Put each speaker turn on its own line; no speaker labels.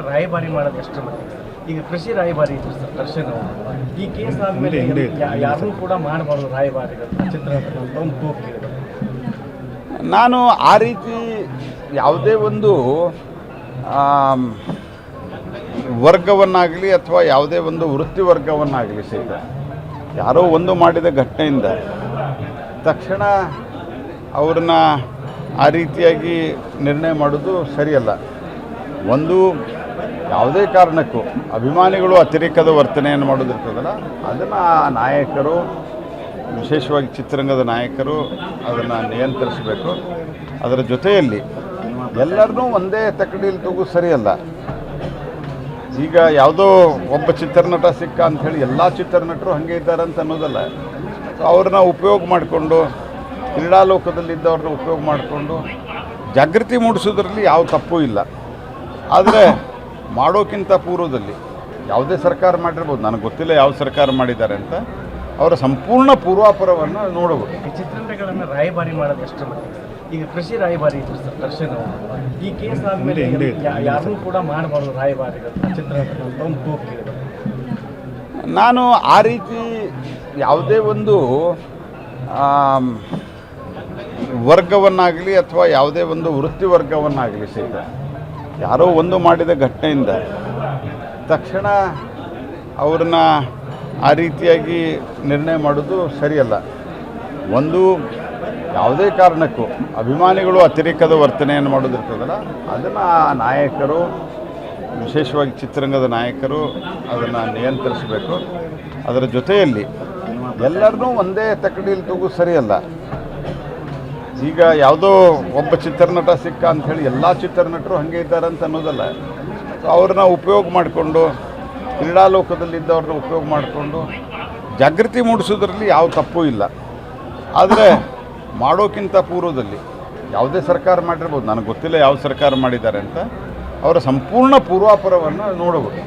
ಚಿತ್ರರಂಗಗಳನ್ನ ರಾಯಭಾರಿ ಮಾಡೋದು ಎಷ್ಟು ಮಟ್ಟಿಗೆ ಈಗ ಕೃಷಿ ರಾಯಭಾರಿ ಇದ್ರು ಸರ್ ದರ್ಶನ್ ಅವರು ಈ ಕೇಸ್ ಆದ್ಮೇಲೆ ಯಾರನ್ನೂ ಕೂಡ ಮಾಡಬಾರ್ದು ರಾಯಭಾರಿಗಳು. ಚಿತ್ರರಂಗ ಅಂತ ಒಂದು ಕೂಗು
ನಾನು ಆ ರೀತಿ ಯಾವುದೇ ಒಂದು ವರ್ಗವನ್ನಾಗಲಿ ಅಥವಾ ಯಾವುದೇ ಒಂದು ವೃತ್ತಿ ವರ್ಗವನ್ನಾಗಲಿ ಸಹಿತ ಯಾರೋ ಒಂದು ಮಾಡಿದ ಘಟನೆಯಿಂದ ತಕ್ಷಣ ಅವ್ರನ್ನ ಆ ರೀತಿಯಾಗಿ ನಿರ್ಣಯ ಮಾಡೋದು ಸರಿಯಲ್ಲ. ಒಂದು ಯಾವುದೇ ಕಾರಣಕ್ಕೂ ಅಭಿಮಾನಿಗಳು ಅತಿರೇಕದ ವರ್ತನೆಯನ್ನು ಮಾಡೋದಿರ್ತದಲ್ಲ ಅದನ್ನು ನಾಯಕರು, ವಿಶೇಷವಾಗಿ ಚಿತ್ರರಂಗದ ನಾಯಕರು ಅದನ್ನು ನಿಯಂತ್ರಿಸಬೇಕು. ಅದರ ಜೊತೆಯಲ್ಲಿ ಎಲ್ಲರನ್ನೂ ಒಂದೇ ತಕಡಿಯಲ್ಲಿ ತಗೋ ಸರಿಯಲ್ಲ. ಈಗ ಯಾವುದೋ ಒಬ್ಬ ಚಿತ್ರನಟ ಸಿಕ್ಕ ಅಂಥೇಳಿ ಎಲ್ಲ ಚಿತ್ರನಟರು ಹಾಗೆ ಇದ್ದಾರೆ ಅಂತ ಅನ್ನೋದಲ್ಲ. ಅವ್ರನ್ನ ಉಪಯೋಗ ಮಾಡಿಕೊಂಡು ಕ್ರೀಡಾ ಲೋಕದಲ್ಲಿದ್ದವ್ರನ್ನ ಉಪಯೋಗ ಮಾಡಿಕೊಂಡು ಜಾಗೃತಿ ಮೂಡಿಸೋದ್ರಲ್ಲಿ ಯಾವ ತಪ್ಪು ಇಲ್ಲ. ಆದರೆ ಮಾಡೋಕ್ಕಿಂತ ಪೂರ್ವದಲ್ಲಿ ಯಾವುದೇ ಸರ್ಕಾರ ಮಾಡಿರ್ಬೋದು. ನನಗೆ ಗೊತ್ತಿಲ್ಲ ಯಾವ ಸರ್ಕಾರ ಮಾಡಿದ್ದಾರೆ ಅಂತ. ಅವರ ಸಂಪೂರ್ಣ ಪೂರ್ವಾಪರವನ್ನು ನೋಡಬಹುದು.
ಈ ಚಿತ್ರರಂಗಗಳನ್ನ ರಾಯಭಾರಿ ಮಾಡೋದು ಎಷ್ಟು ಮಟ್ಟಿಗೆ ಈಗ ಕೃಷಿ ರಾಯಭಾರಿ ಇದ್ರು ಸರ್ ದರ್ಶನ್ ಈ ಕೇಸ್ ಆದಮೇಲೆ ಯಾರನ್ನೂ ಕೂಡ ಮಾಡಬಾರ್ದು ರಾಯಭಾರಿಗಳು. ಚಿತ್ರರಂಗ ಅಂತ ಒಂದು
ನಾನು ಆ ರೀತಿ ಯಾವುದೇ ಒಂದು ವರ್ಗವನ್ನಾಗಲಿ ಅಥವಾ ಯಾವುದೇ ಒಂದು ವೃತ್ತಿ ವರ್ಗವನ್ನಾಗಲಿ ಸಹಿತ ಯಾರೋ ಒಂದು ಮಾಡಿದ ಘಟನೆಯಿಂದ ತಕ್ಷಣ ಅವ್ರನ್ನ ಆ ರೀತಿಯಾಗಿ ನಿರ್ಣಯ ಮಾಡೋದು ಸರಿಯಲ್ಲ. ಒಂದು ಯಾವುದೇ ಕಾರಣಕ್ಕೂ ಅಭಿಮಾನಿಗಳು ಅತಿರೇಕದ ವರ್ತನೆಯನ್ನು ಮಾಡೋದಿರ್ತದಲ್ಲ, ಅದನ್ನು ನಾಯಕರು, ವಿಶೇಷವಾಗಿ ಚಿತ್ರರಂಗದ ನಾಯಕರು ಅದನ್ನು ನಿಯಂತ್ರಿಸಬೇಕು. ಅದರ ಜೊತೆಯಲ್ಲಿ ಎಲ್ಲರನ್ನೂ ಒಂದೇ ತಕಡಿಯಲ್ಲಿ ತಗೋ ಸರಿಯಲ್ಲ. ಈಗ ಯಾವುದೋ ಒಬ್ಬ ಚಿತ್ರನಟ ಸಿಕ್ಕ ಅಂಥೇಳಿ ಎಲ್ಲ ಚಿತ್ರನಟರು ಹಾಗೆ ಇದ್ದಾರೆ ಅಂತ ಅನ್ನೋದಲ್ಲ. ಸೊ ಅವ್ರನ್ನ ಉಪಯೋಗ ಮಾಡಿಕೊಂಡು, ಕ್ರೀಡಾಲೋಕದಲ್ಲಿದ್ದವ್ರನ್ನ ಉಪಯೋಗ ಮಾಡಿಕೊಂಡು, ಜಾಗೃತಿ ಮೂಡಿಸೋದ್ರಲ್ಲಿ ಯಾವ ತಪ್ಪು ಇಲ್ಲ. ಆದರೆ ಮಾಡೋಕ್ಕಿಂತ ಪೂರ್ವದಲ್ಲಿ ಯಾವುದೇ ಸರ್ಕಾರ ಮಾಡಿರ್ಬೋದು. ನನಗೆ ಗೊತ್ತಿಲ್ಲ ಯಾವ ಸರ್ಕಾರ ಮಾಡಿದ್ದಾರೆ ಅಂತ. ಅವರ ಸಂಪೂರ್ಣ ಪೂರ್ವಾಪರವನ್ನು ನೋಡಬೇಕು.